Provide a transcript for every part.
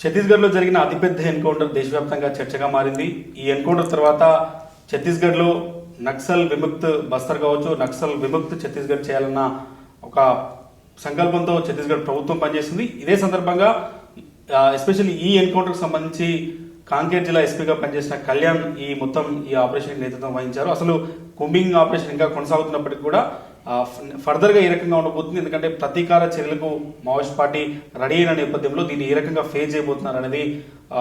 ఛత్తీస్గఢ్లో జరిగిన అతిపెద్ద ఎన్కౌంటర్ దేశవ్యాప్తంగా చర్చగా మారింది. ఈ ఎన్కౌంటర్ తర్వాత ఛత్తీస్గఢ్లో నక్సల్ విముక్త్ బస్తర్ కావచ్చు నక్సల్ విముక్త్ ఛత్తీస్గఢ్ చేయాలన్న ఒక సంకల్పంతో ఛత్తీస్గఢ్ ప్రభుత్వం పనిచేస్తుంది ఇదే సందర్భంగా ఎస్పెషల్లీ ఈ ఎన్కౌంటర్కి సంబంధించి కాంకేర్ జిల్లా ఎస్పీగా పనిచేసిన కళ్యాణ్ ఈ మొత్తం ఈ ఆపరేషన్ నేతృత్వం వహించారు. అసలు కుంబింగ్ ఆపరేషన్ ఇంకా కొనసాగుతున్నప్పటికీ కూడా ఫర్దర్గా ఏ రకంగా ఉండబోతుంది? ఎందుకంటే ప్రతీకార చర్యలకు మావోయిస్ట్ పార్టీ రెడీ అయిన నేపథ్యంలో దీన్ని ఏ రకంగా ఫేస్ చేయబోతున్నారు అనేది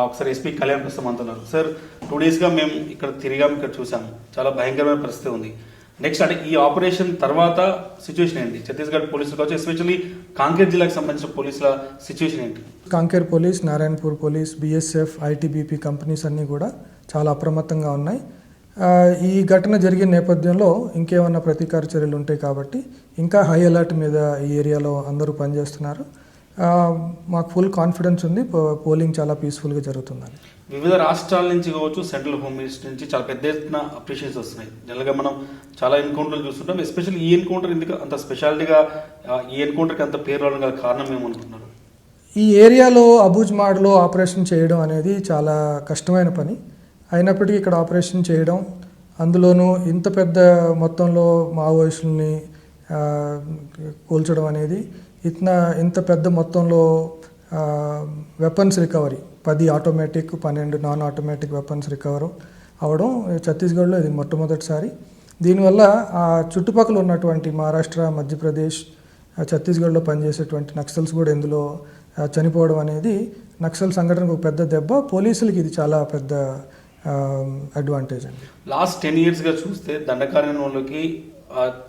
ఒకసారి ఎస్పీ కళ్యాణ్ ప్రస్తుతం అంటున్నారు. సార్ టూ డేస్గా మేము ఇక్కడ తిరిగాం ఇక్కడ చూసాం చాలా భయంకరమైన పరిస్థితి ఉంది. నెక్స్ట్ అంటే ఈ ఆపరేషన్ తర్వాత సిచ్యువేషన్ ఏంటి? ఛత్తీస్గఢ్ పోలీసులు కావచ్చు ఎస్పెషల్లీ కాంకేర్ జిల్లాకు సంబంధించిన పోలీసుల సిచ్యువేషన్ ఏంటి? Kanker police Narayanpur police BSF ITBP companies అన్నీ కూడా చాలా అప్రమత్తంగా ఉన్నాయి. ఈ ఘటన జరిగిన నేపథ్యంలో ఇంకేమన్నా ప్రతీకార చర్యలు ఉంటాయి కాబట్టి ఇంకా హై అలర్ట్ మీద ఈ ఏరియాలో అందరూ పనిచేస్తున్నారు. మాకు ఫుల్ కాన్ఫిడెన్స్ ఉంది. పో- పోలింగ్ చాలా పీస్ఫుల్గా జరుగుతుందని వివిధ రాష్ట్రాల నుంచి కావచ్చు సెంట్రల్ హోమ్ మినిస్టర్ నుంచి చాలా పెద్ద ఎత్తున అప్రిషియేషన్స్ వస్తున్నాయి. జనరల్గా మనం చాలా ఎన్కౌంటర్లు చూస్తుంటాం. ఎస్పెషల్లీ ఈ ఎన్కౌంటర్ ఎందుకు అంత స్పెషాలిటీగా ఈ ఎన్కౌంటర్కి అంత పేరు రావడం గల కారణం ఏమనుకున్నారు ఈ ఏరియాలో అబూజ్ మాడ్లో ఆపరేషన్ చేయడం అనేది చాలా కష్టమైన పని. అయినప్పటికీ ఇక్కడ ఆపరేషన్ చేయడం అందులోనూ ఇంత పెద్ద మొత్తంలో మావోయిస్టుల్ని కూల్చడం అనేది ఇట్న ఇంత పెద్ద మొత్తంలో వెపన్స్ రికవరీ పది ఆటోమేటిక్ పన్నెండు నాన్ ఆటోమేటిక్ వెపన్స్ రికవర్ అవడం ఛత్తీస్గఢ్లో ఇది మొట్టమొదటిసారి. దీనివల్ల ఆ చుట్టుపక్కల ఉన్నటువంటి మహారాష్ట్ర మధ్యప్రదేశ్ ఛత్తీస్గఢ్లో పనిచేసేటువంటి నక్సల్స్ కూడా ఇందులో చనిపోవడం అనేది నక్సల్ సంఘటనకు ఒక పెద్ద దెబ్బ. పోలీసులకి ఇది చాలా పెద్ద Um, అడ్వాంటేజ్ అండి. లాస్ట్ టెన్ ఇయర్స్గా చూస్తే దండకారణ్యంలోకి వాళ్ళకి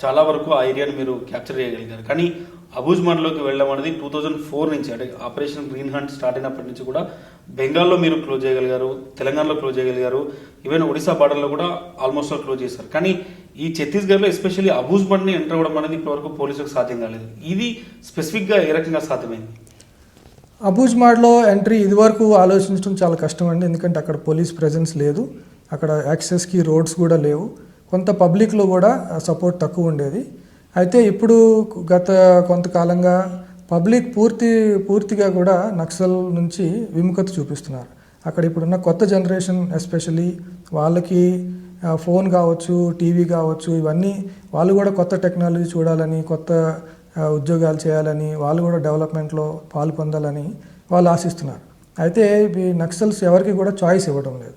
చాలా వరకు ఆ ఏరియాని మీరు క్యాప్చర్ చేయగలిగారు. కానీ అబూజ్ మండలోకి వెళ్ళడం అనేది టూ థౌజండ్ ఫోర్ నుంచి అంటే ఆపరేషన్ గ్రీన్ హంట్ స్టార్ట్ అయినప్పటి నుంచి కూడా బెంగాల్లో మీరు క్లోజ్ చేయగలిగారు తెలంగాణలో క్లోజ్ చేయగలిగారు ఈవెన్ ఒడిశా బార్డర్లో కూడా ఆల్మోస్ట్ ఆల్ క్లోజ్ చేశారు. కానీ ఈ ఛత్తీస్గఢ్లో ఎస్పెషల్లీ అబూజ్ బండ్ని ఎంటర్ అవ్వడం అనేది ఇప్పటివరకు పోలీసులకు సాధ్యం కాలేదు. ఇది స్పెసిఫిక్గా ఏ రకంగా సాధ్యమైంది? అబూజ్ మాడ్లో ఎంట్రీ ఇదివరకు ఆలోచించడం చాలా కష్టం అండి ఎందుకంటే అక్కడ పోలీస్ ప్రెజెన్స్ లేదు. అక్కడ యాక్సెస్కి రోడ్స్ కూడా లేవు. కొంత పబ్లిక్లో కూడా సపోర్ట్ తక్కువ ఉండేది. అయితే ఇప్పుడు గత కొంతకాలంగా పబ్లిక్ పూర్తి పూర్తిగా కూడా నక్సల్ నుంచి విముఖత చూపిస్తున్నారు. అక్కడ ఇప్పుడున్న కొత్త జనరేషన్ ఎస్పెషలీ వాళ్ళకి ఫోన్ కావచ్చు టీవీ కావచ్చు ఇవన్నీ వాళ్ళు కూడా కొత్త టెక్నాలజీ చూడాలని కొత్త ఉద్యోగాలు చేయాలని వాళ్ళు కూడా డెవలప్మెంట్లో పాలు పొందాలని వాళ్ళు ఆశిస్తున్నారు. అయితే ఈ నక్సల్స్ ఎవరికి కూడా చాయిస్ ఇవ్వడం లేదు.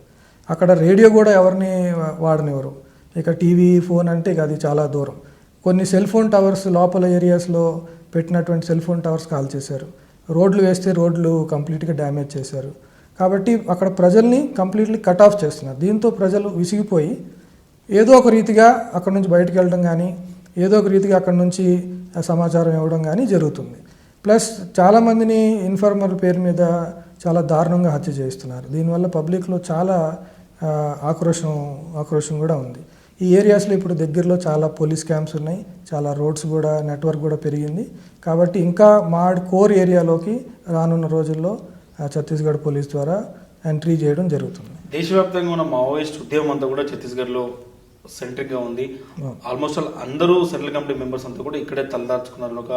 అక్కడ రేడియో కూడా ఎవరిని వాడనివ్వరు. ఇక టీవీ ఫోన్ అంటే ఇక అది చాలా దూరం. కొన్ని సెల్ ఫోన్ టవర్స్ లోపల ఏరియాస్లో పెట్టినటువంటి సెల్ ఫోన్ టవర్స్ కాల్ చేశారు. రోడ్లు వేస్తే రోడ్లు కంప్లీట్గా డ్యామేజ్ చేశారు. కాబట్టి అక్కడ ప్రజల్ని కంప్లీట్లీ కట్ ఆఫ్ చేస్తున్నారు. దీంతో ప్రజలు విసిగిపోయి ఏదో ఒక రీతిగా అక్కడ నుంచి బయటకు వెళ్ళడం కానీ ఏదో ఒక రీతిగా అక్కడ నుంచి సమాచారం ఇవ్వడం కానీ జరుగుతుంది. ప్లస్ చాలామందిని ఇన్ఫార్మర్ పేరు మీద చాలా దారుణంగా హత్య చేస్తున్నారు దీనివల్ల పబ్లిక్లో చాలా ఆక్రోషం ఆక్రోషం కూడా ఉంది. ఈ ఏరియాస్లో ఇప్పుడు దగ్గరలో చాలా పోలీస్ క్యాంప్స్ ఉన్నాయి. చాలా రోడ్స్ కూడా నెట్వర్క్ కూడా పెరిగింది. కాబట్టి ఇంకా మా కోర్ ఏరియాలోకి రానున్న రోజుల్లో ఛత్తీస్గఢ్ పోలీస్ ద్వారా ఎంట్రీ చేయడం జరుగుతుంది. దేశవ్యాప్తంగా ఉన్న మావోయిస్ట్ ఉద్యమం అంతా కూడా ఛత్తీస్గఢ్లో సెంట్రిక్గా ఉంది. ఆల్మోస్ట్ ఆల్ అందరూ సెంట్రల్ కమిటీ మెంబర్స్ అంతా కూడా ఇక్కడే తలదార్చుకున్నారు ఒక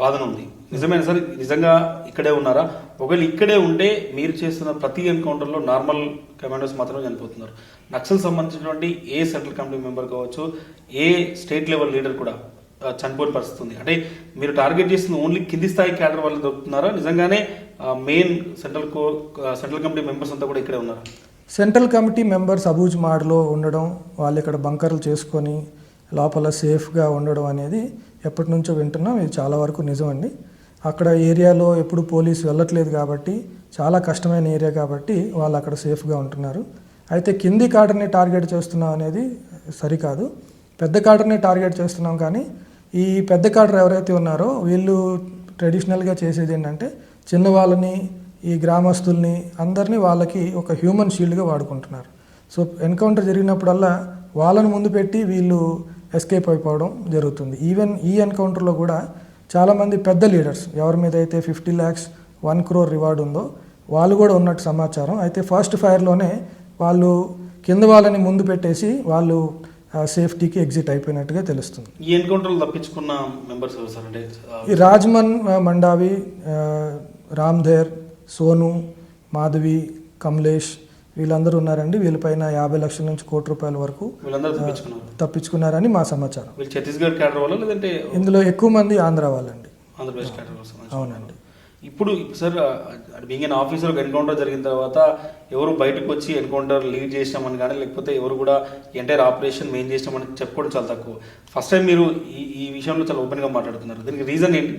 వాదన ఉంది. నిజమేనా సార్ నిజంగా ఇక్కడే ఉన్నారా? ఒకవేళ ఇక్కడే ఉంటే మీరు చేస్తున్న ప్రతి ఎన్కౌంటర్లో నార్మల్ కమాండోస్ మాత్రమే చనిపోతున్నారు. నక్సల్ సంబంధించినటువంటి ఏ సెంట్రల్ కమిటీ మెంబర్ కావచ్చు ఏ స్టేట్ లెవెల్ లీడర్ కూడా చనిపోయిన పరిస్థితి ఉంది. అంటే మీరు టార్గెట్ చేస్తున్న ఓన్లీ కింది స్థాయి క్యాడర్ వాళ్ళు దొరుకుతున్నారా? నిజంగానే main central co central committee members అంతా కూడా ఇక్కడే ఉన్నారా? సెంట్రల్ కమిటీ మెంబర్స్ అబూజ్ మాడ్లో ఉండడం వాళ్ళు ఇక్కడ బంకర్లు చేసుకొని లోపల సేఫ్గా ఉండడం అనేది ఎప్పటి నుంచో వింటున్నాం. ఇది చాలా వరకు నిజమండి అక్కడ ఏరియాలో ఎప్పుడు పోలీసు వెళ్ళట్లేదు కాబట్టి చాలా కష్టమైన ఏరియా కాబట్టి వాళ్ళు అక్కడ సేఫ్గా ఉంటున్నారు. అయితే కింది కాటర్ని టార్గెట్ చేస్తున్నాం అనేది సరికాదు. పెద్ద కాటర్ని టార్గెట్ చేస్తున్నాం కానీ ఈ పెద్ద కాటర్ ఎవరైతే ఉన్నారో వీళ్ళు ట్రెడిషనల్గా చేసేది ఏంటంటే చిన్న వాళ్ళని ఈ గ్రామస్తుల్ని అందరినీ వాళ్ళకి ఒక హ్యూమన్ షీల్డ్గా వాడుకుంటున్నారు. సో ఎన్కౌంటర్ జరిగినప్పుడల్లా వాళ్ళని ముందు పెట్టి వీళ్ళు ఎస్కేప్ అయిపోవడం జరుగుతుంది. ఈవెన్ ఈ ఎన్కౌంటర్లో కూడా చాలామంది పెద్ద లీడర్స్ ఎవరి మీద అయితే fifty lakhs one crore reward ఉందో వాళ్ళు కూడా ఉన్నట్టు సమాచారం. అయితే ఫస్ట్ ఫైర్లోనే వాళ్ళు కింద వాళ్ళని ముందు పెట్టేసి వాళ్ళు సేఫ్టీకి ఎగ్జిట్ అయిపోయినట్టుగా తెలుస్తుంది. ఈ ఎన్కౌంటర్లు తప్పించుకున్న మెంబర్స్ రాజ్మన్ మండావి రామ్ధేర్ సోను మాధవి కమలేష్ వీళ్ళందరూ ఉన్నారండి. వీళ్ళపైన యాభై లక్షల నుంచి కోటి రూపాయల వరకు తప్పించుకున్నారని మా సమాచారం. వీళ్ళు ఛత్తీస్గఢ్ క్యాడర్ లేదంటే ఇందులో ఎక్కువ మంది ఆంధ్ర వాళ్ళండి. ఆంధ్రప్రదేశ్ క్యాడర్ అవునండి. ఇప్పుడు sir being an officer encounter జరిగిన తర్వాత ఎవరు బయటకు వచ్చి ఎన్కౌంటర్ లీడ్ చేసినామని కానీ లేకపోతే ఎవరు కూడా ఎంటైర్ ఆపరేషన్ మెయిన్ చేసినామని చెప్పుకోవడం చాలా తక్కువ. ఫస్ట్ టైం మీరు ఈ ఈ విషయంలో చాలా ఓపెన్గా మాట్లాడుతున్నారు. దీనికి రీజన్ ఏంటి?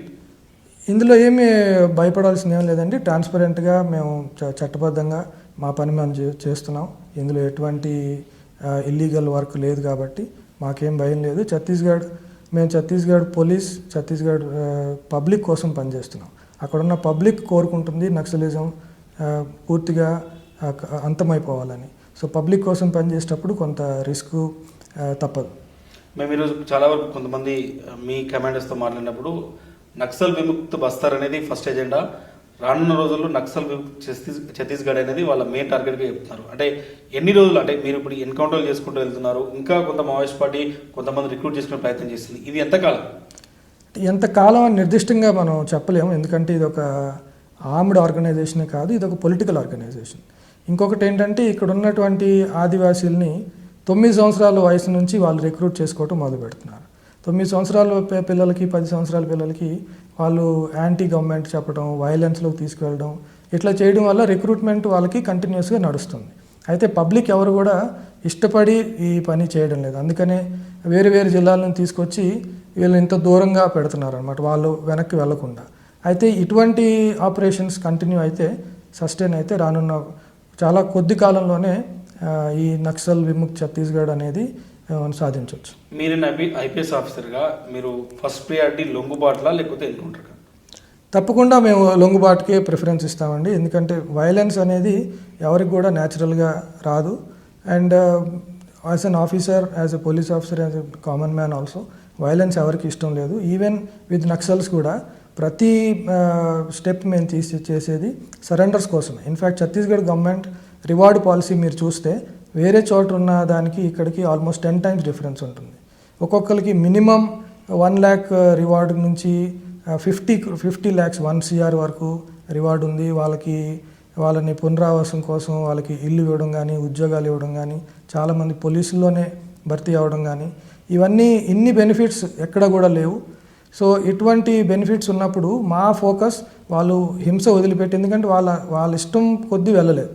ఇందులో ఏమీ భయపడాల్సింది ఏం లేదండి. ట్రాన్స్పరెంట్గా మేము చ- చట్టబద్ధంగా మా పని మేము చే- చేస్తున్నాం. ఇందులో ఎటువంటి ఇల్లీగల్ వర్క్ లేదు కాబట్టి మాకేం భయం లేదు. ఛత్తీస్గఢ్ మేము ఛత్తీస్గఢ్ పోలీస్ ఛత్తీస్గఢ్ పబ్లిక్ కోసం పనిచేస్తున్నాం. అక్కడ ఉన్న పబ్లిక్ కోరుకుంటుంది నక్సలిజం పూర్తిగా అంతమైపోవాలని. సో పబ్లిక్ కోసం పనిచేసేటప్పుడు కొంత రిస్క్ తప్పదు. మేము ఈరోజు చాలా వరకు కొంతమంది మీ కమాండర్స్తో మాట్లాడినప్పుడు నక్సల్ విముక్త్ బస్తర్ అనేది ఫస్ట్ ఎజెండా రానున్న రోజుల్లో నక్సల్ ఛత్తీస్ ఛత్తీస్గఢ్ అనేది వాళ్ళ మెయిన్ టార్గెట్గా చెప్తున్నారు అంటే ఎన్ని రోజులు అంటే మీరు ఇప్పుడు ఎన్కౌంటర్ చేసుకుంటూ వెళ్తున్నారు ఇంకా కొంత మావోయిస్ట్ పార్టీ కొంతమంది రిక్రూట్ చేసుకునే ప్రయత్నం చేస్తుంది. ఇది ఎంతకాలం ఎంత కాలం అని నిర్దిష్టంగా మనం చెప్పలేము. ఎందుకంటే ఇది ఒక ఆర్మ్డ్ ఆర్గనైజేషనే కాదు ఇది ఒక పొలిటికల్ ఆర్గనైజేషన్ ఇంకొకటి ఏంటంటే ఇక్కడ ఉన్నటువంటి ఆదివాసీల్ని తొమ్మిది సంవత్సరాల వయసు నుంచి వాళ్ళు రిక్రూట్ చేసుకోవటం మొదలు పెడుతున్నారు తొమ్మిది సంవత్సరాల పిల్లలకి పది సంవత్సరాల పిల్లలకి వాళ్ళు యాంటీ గవర్నమెంట్ చెప్పడం వైలెన్స్లోకి తీసుకెళ్ళడం ఇట్లా చేయడం వల్ల రిక్రూట్మెంట్ వాళ్ళకి కంటిన్యూస్గా నడుస్తుంది. అయితే పబ్లిక్ ఎవరు కూడా ఇష్టపడి ఈ పని చేయడం లేదు. అందుకనే వేరు వేరు జిల్లాల నుంచి తీసుకొచ్చి వీళ్ళు ఇంత దూరంగా పెడుతున్నారు అనమాట వాళ్ళు వెనక్కి వెళ్ళకుండా అయితే ఇటువంటి ఆపరేషన్స్ కంటిన్యూ అయితే సస్టైన్ అయితే రానున్న చాలా కొద్ది కాలంలోనే ఈ నక్సల్ విముక్త్ ఛత్తీస్గఢ్ అనేది సాధించవచ్చు. మీరు ఐపీ ఐపీఎస్ ఆఫీసర్గా మీరు ఫస్ట్ ప్రియారిటీ లొంగుబాట్లా లేకపోతే ఎన్కౌంటర్గా తప్పకుండా మేము లొంగుబాటుకే ప్రిఫరెన్స్ ఇస్తామండి. ఎందుకంటే వైలెన్స్ అనేది ఎవరికి కూడా న్యాచురల్గా రాదు. And as an officer as a police officer as a common man also violence ఎవరికి ఇష్టం లేదు. ఈవెన్ విత్ నక్సల్స్ కూడా ప్రతి స్టెప్ మేము తీసి చేసేది సరెండర్స్ కోసమే. In fact Chhattisgarh government reward policy మీరు చూస్తే వేరే చోట ఉన్న దానికి ఇక్కడికి ఆల్మోస్ట్ టెన్ టైమ్స్ డిఫరెన్స్ ఉంటుంది. ఒక్కొక్కరికి మినిమం వన్ ల్యాక్ రివార్డ్ నుంచి fifty fifty lakhs one CR వరకు రివార్డ్ ఉంది. వాళ్ళకి వాళ్ళని పునరావాసం కోసం వాళ్ళకి ఇల్లు ఇవ్వడం కానీ ఉద్యోగాలు ఇవ్వడం కానీ చాలామంది పోలీసుల్లోనే భర్తీ అవ్వడం కానీ ఇవన్నీ ఇన్ని బెనిఫిట్స్ ఎక్కడ కూడా లేవు. సో ఇటువంటి బెనిఫిట్స్ ఉన్నప్పుడు మా ఫోకస్ వాళ్ళు హింస వదిలిపెట్టి ఎందుకంటే వాళ్ళ వాళ్ళ ఇష్టం కొద్దీ వెళ్ళలేదు.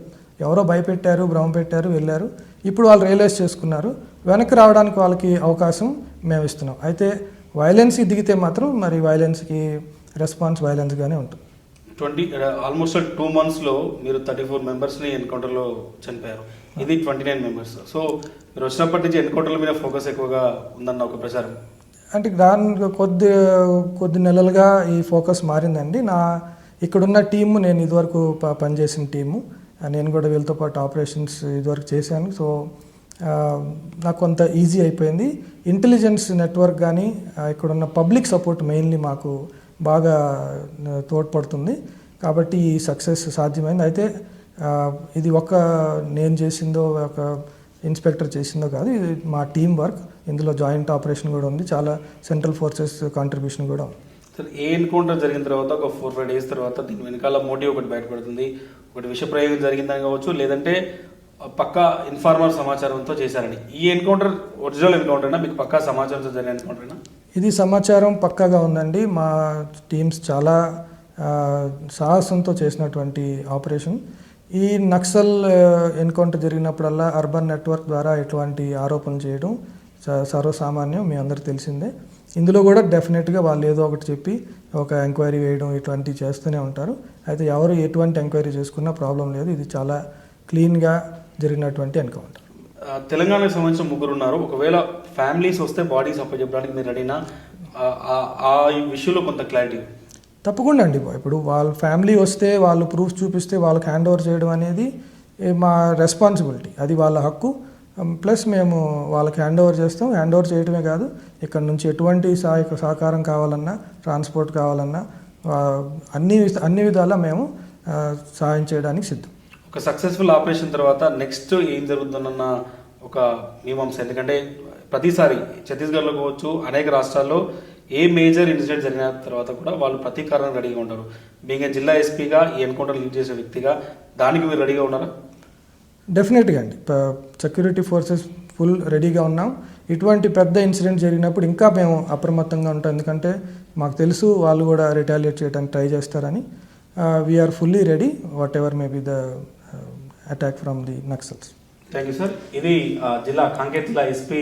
ఎవరో భయపెట్టారు భ్రమ పెట్టారు వెళ్ళారు. ఇప్పుడు వాళ్ళు రియలైజ్ చేసుకున్నారు. వెనక్కి రావడానికి వాళ్ళకి అవకాశం మేము ఇస్తున్నాం. అయితే వైలెన్స్కి దిగితే మాత్రం మరి వైలెన్స్కి రెస్పాన్స్ వైలెన్స్గానే ఉంటుంది. ట్వంటీ ఆల్మోస్ట్ టూ మంత్స్లో మీరు థర్టీ ఫోర్ మెంబర్స్ని ఎన్కౌంటర్లో చనిపోయారు. ఇది ట్వంటీ నైన్ మెంబర్స్ సో మీరు వచ్చినప్పటి నుంచి ఎన్కౌంటర్ల మీద ఫోకస్ ఎక్కువగా ఉందన్న ఒక ప్రచారం. అంటే దాని కొద్ది కొద్ది నెలలుగా ఈ ఫోకస్ మారిందండి. నా ఇక్కడున్న టీము నేను ఇదివరకు పనిచేసిన టీము నేను కూడా వీళ్ళతో పాటు ఆపరేషన్స్ ఇదివరకు చేశాను. సో నాకు కొంత ఈజీ అయిపోయింది. ఇంటెలిజెన్స్ నెట్వర్క్ కానీ ఇక్కడున్న పబ్లిక్ సపోర్ట్ మెయిన్లీ మాకు బాగా తోడ్పడుతుంది. కాబట్టి ఈ సక్సెస్ సాధ్యమైంది. అయితే ఇది ఒక నేను చేసిందో ఒక ఇన్స్పెక్టర్ చేసిందో కాదు ఇది మా టీం వర్క్ ఇందులో జాయింట్ ఆపరేషన్ కూడా ఉంది. చాలా సెంట్రల్ ఫోర్సెస్ కాంట్రిబ్యూషన్ కూడా ఉంది. సార్ ఏ ఎన్కౌంటర్ జరిగిన తర్వాత ఒక ఫోర్ ఫైవ్ డేస్ తర్వాత దీని వెనకాల మోటివ్ ఒకటి బయటపడుతుంది. ఒకటి విషప్రయోగం జరిగిందని కావచ్చు లేదంటే పక్కా ఇన్ఫార్మర్ సమాచారంతో చేశారని. ఈ ఎన్కౌంటర్ ఒరిజినల్ ఎన్కౌంటర్నా? మీకు పక్కా సమాచారంతో జరిగిన ఎన్కౌంటర్నా? ఇది సమాచారం పక్కాగా ఉందండి. మా టీమ్స్ చాలా సాహసంతో చేసినటువంటి ఆపరేషన్. ఈ నక్సల్ ఎన్కౌంటర్ జరిగినప్పుడల్లా అర్బన్ నెట్వర్క్ ద్వారా ఇటువంటి ఆరోపణలు చేయడం సర్వసామాన్యం మీ అందరికి తెలిసిందే. ఇందులో కూడా డెఫినెట్గా వాళ్ళు ఏదో ఒకటి చెప్పి ఒక ఎంక్వైరీ వేయడం ఇటువంటివి చేస్తూనే ఉంటారు. అయితే ఎవరు ఎటువంటి ఎంక్వైరీ చేసుకున్నా ప్రాబ్లం లేదు. ఇది చాలా క్లీన్గా జరిగినటువంటి ఎన్కౌంటర్. తెలంగాణకు సంబంధించిన ముగ్గురు ఉన్నారు. ఒకవేళ ఫ్యామిలీస్ వస్తే బాడీస్ అప్పచెప్పడానికి మీరు రెడీనా? ఆ, విషయంలో కొంత క్లారిటీ. తప్పకుండా అండి ఇప్పుడు వాళ్ళ ఫ్యామిలీ వస్తే వాళ్ళు ప్రూఫ్ చూపిస్తే వాళ్ళకి హ్యాండ్ ఓవర్ చేయడం అనేది మా రెస్పాన్సిబిలిటీ. అది వాళ్ళ హక్కు. Um, ప్లస్ మేము వాళ్ళకి హ్యాండ్ ఓవర్ చేస్తాం. హ్యాండ్ ఓవర్ చేయటమే కాదు ఇక్కడ నుంచి ఎటువంటి సహాయక సహకారం కావాలన్నా ట్రాన్స్పోర్ట్ కావాలన్నా అన్ని అన్ని విధాలా మేము సహాయం చేయడానికి సిద్ధం. ఒక సక్సెస్ఫుల్ ఆపరేషన్ తర్వాత నెక్స్ట్ ఏం జరుగుతుందన్న ఒక మీమాంస ఎందుకంటే ప్రతిసారి ఛత్తీస్గఢ్లో కావచ్చు అనేక రాష్ట్రాల్లో ఏ మేజర్ ఇన్సిడెంట్ జరిగిన తర్వాత కూడా వాళ్ళు ప్రతీకారానికి రెడీగా ఉంటారు. బీంగ్ జిల్లా ఎస్పీగా ఈ ఎన్కౌంటర్ లీడ్ చేసే వ్యక్తిగా దానికి మీరు రెడీగా ఉన్నారా? డెఫినెట్గా అండి. సెక్యూరిటీ ఫోర్సెస్ ఫుల్ రెడీగా ఉన్నాం. ఇటువంటి పెద్ద ఇన్సిడెంట్ జరిగినప్పుడు ఇంకా మేము అప్రమత్తంగా ఉంటాం. ఎందుకంటే మాకు తెలుసు వాళ్ళు కూడా రిటాలియేట్ చేయడానికి ట్రై చేస్తారని. We're fully ready whatever may be the attack from the Naxals thank you sir ఇది ఆ, జిల్లా కాంకేర్ జిల్లా ఎస్పీ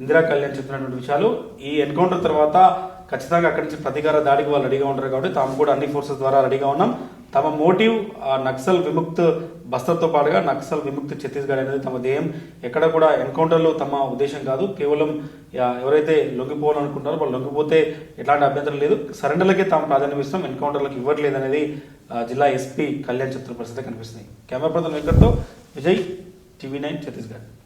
ఇందిరా కళ్యాణ్ చెప్పినటువంటి విషయాలు. ఈ ఎన్కౌంటర్ తర్వాత ఖచ్చితంగా అక్కడి నుంచి ప్రతీకార దాడికి వాళ్ళు రెడీగా ఉంటారు కాబట్టి తాము కూడా అన్ని ఫోర్సెస్ ద్వారా రెడీగా ఉన్నాం. తమ మోటివ్ నక్సల్ విముక్త్ బస్తర్తో పాటుగా నక్సల్ విముక్త్ ఛత్తీస్గఢ్ అనేది తమ ధ్యేయం. ఎక్కడ కూడా ఎన్కౌంటర్లు తమ ఉద్దేశం కాదు. కేవలం ఎవరైతే లొంగిపోవాలనుకుంటారో వాళ్ళు లొంగిపోతే ఎట్లాంటి అభ్యంతరం లేదు. సరెండర్లకే తాము ప్రాధాన్యం ఇస్తాం. ఎన్కౌంటర్లకు ఇవ్వట్లేదు అనేది జిల్లా ఎస్పీ కళ్యాణ్ చిత్ర పరిస్థితి కనిపిస్తుంది. కెమెరా ప్రధాన వెంకట్తో విజయ్ టీవీ నైన్ ఛత్తీస్గఢ్.